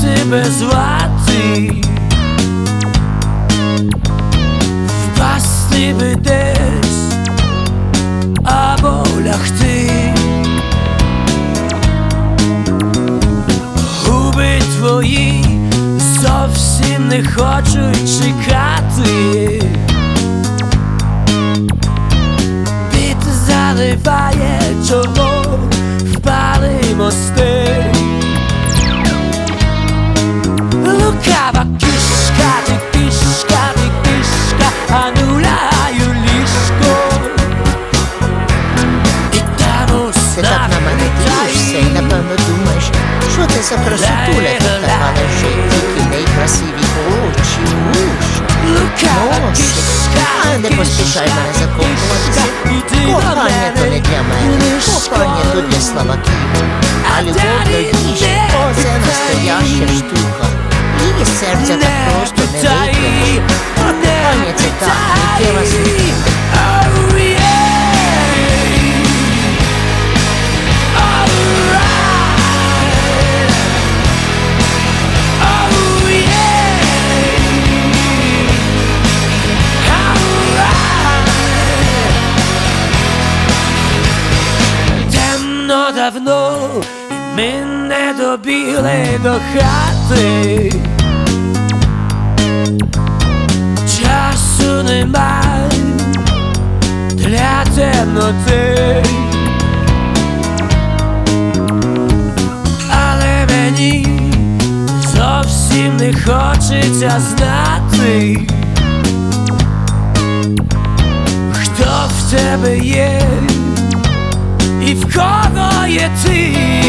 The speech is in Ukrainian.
тебе звати? Впасти би десь або лягти. Губи твої зовсім не хочуть чекати. Піт заливає чоло, що ти за красотуля тут така лежить, тільки в неї красиві очі, уші, Лукава носик. кішка, А не поспішай мене закохуватися. Кохання то не для мене, кохання то для слабаків. А любов до їжі – це настояща штука. Її серця так просто не викинеш. А кохання це так, миттєва штука. давно, ми не добігли до хати. Часу немає для темноти. Але мені зовсім не хочеться знати, хто в тебе є і в кого є ти.